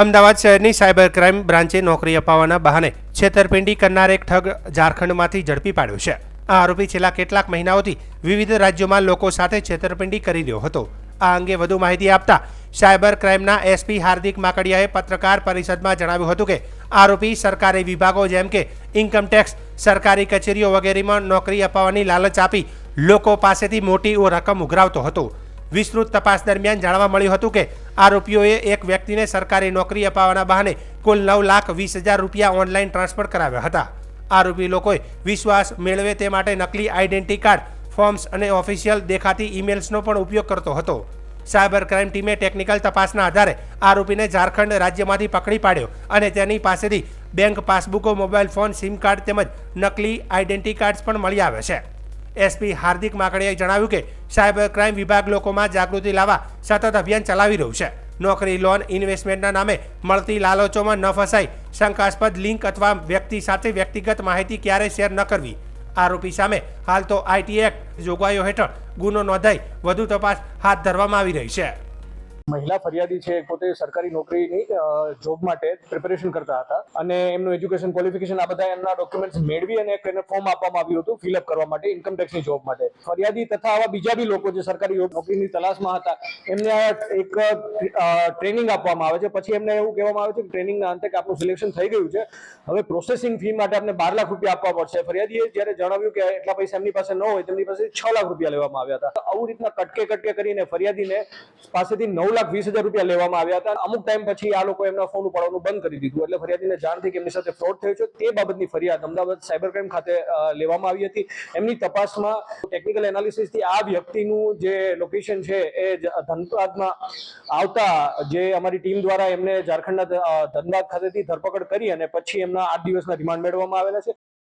અમદાવાદ શહેરની cyber crime બ્રાન્ચે નોકરી અપાવવાના બહાને છેતરપિંડી કરનાર એક ઠગ ઝારખંડમાંથી ઝડપી પાડ્યો છે. આ આરોપી છેલ્લા કેટલાક મહિનાઓથી વિવિધ રાજ્યોમાં લોકો સાથે છેતરપિંડી કરી રહ્યો હતો. આ અંગે વધુ માહિતી આપતા સાયબર ક્રાઇમના એસપી હાર્દિક માકડિયાએ પત્રકાર પરિષદમાં જણાવ્યું હતું કે આરોપી સરકારી વિભાગો જેમ કે ઇન્કમટેક્સ સરકારી કચેરીઓ વગેરેમાં નોકરી અપાવવાની લાલચ આપી લોકો પાસેથી મોટી રકમ ઉઘરાવતો હતો. વિસ્તૃત તપાસ દરમિયાન જાણવા મળ્યું હતું કે આરોપીઓએ એક વ્યક્તિને સરકારી નોકરી અપાવવાના બહાને કુલ નવ લાખ વીસ હજાર રૂપિયા ઓનલાઈન ટ્રાન્સફર કરાવ્યા હતા. આરોપી લોકોએ વિશ્વાસ મેળવે તે માટે નકલી આઈડેન્ટિટી કાર્ડ, ફોર્મ્સ અને ઓફિશિયલ દેખાતી ઈમેલ્સનો પણ ઉપયોગ કરતો હતો. સાયબર ક્રાઇમ ટીમે ટેકનિકલ તપાસના આધારે આરોપીને ઝારખંડ રાજ્યમાંથી પકડી પાડ્યો અને તેની પાસેથી બેંક પાસબુકો, મોબાઈલ ફોન, સિમ કાર્ડ તેમજ નકલી આઈડેન્ટિટી કાર્ડ્સ પણ મળી આવ્યા છે. એસપી હાર્દિક માકડિયાએ જણાવ્યું કે સાયબર ક્રાઇમ વિભાગ લોકોમાં જાગૃતિ લાવવા સતત અભિયાન ચલાવી રહ્યું છે. નોકરી, લોન, ઇન્વેસ્ટમેન્ટના નામે મળતી લાલચોમાં ન ફસાઈ શંકાસ્પદ લિંક અથવા વ્યક્તિ સાથે વ્યક્તિગત માહિતી ક્યારેય શેર ન કરવી. આરોપી સામે હાલ તો આઈટી એક્ટ જોગવાઈઓ હેઠળ ગુનો નોંધાઈ વધુ તપાસ હાથ ધરવામાં આવી રહી છે. મહિલા ફરિયાદી છે પોતે સરકારી નોકરીની જોબ માટે પ્રિપેરેશન કરતા હતા. અને એમનું એજ્યુકેશન ક્વોલિફિકેશન આ બધા એમના ડોક્યુમેન્ટ્સ મેળવી અને ફોર્મ આપવામાં આવ્યું હતું ફિલઅપ કરવા માટે ઇન્કમટેક્સની જોબ માટે. ફરિયાદી તથા આવા બીજા બી લોકો જે સરકારી નોકરીની તલાશમાં હતા, એમને એક ટ્રેનિંગ આપવામાં આવે છે. પછી એમને એવું કહેવામાં આવે છે કે ટ્રેનિંગના અંતે કે આપનું સિલેક્શન થઈ ગયું છે. હવે પ્રોસેસિંગ ફી માટે આપણે બાર લાખ રૂપિયા આપવા પડશે. ફરિયાદીએ જ્યારે જણાવ્યું કે એટલા પૈસા એમની પાસે ન હોય, તેમની પાસે છ લાખ રૂપિયા લેવામાં આવ્યા હતા. આવું રીતના કટકે કટકે કરીને ફરિયાદીને પાસેથી નવ લાખ વીસ હજાર રૂપિયા લેવામાં આવ્યા હતા. અમુક ટાઈમ પછી આ લોકો એમના ફોન ઉપાડવાનું બંધ કરી દીધું. એટલે ફરિયાદીને જાણ થઈ કે એમની સાથે ફ્રોડ થયો છે. તે બાબતની ફરિયાદ અમદાવાદ સાયબર ક્રાઇમ ખાતે લેવામાં આવી હતી. એમની તપાસમાં ટેકનિકલ એનાલિસિસથી આ વ્યક્તિનું જે લોકેશન છે એ ધનબાદમાં આવતા જે અમારી ટીમ દ્વારા એમને ઝારખંડના ધનબાદ ખાતેથી ધરપકડ કરી અને પછી એમના આઠ દિવસના રિમાન્ડ મેળવવામાં આવેલા છે.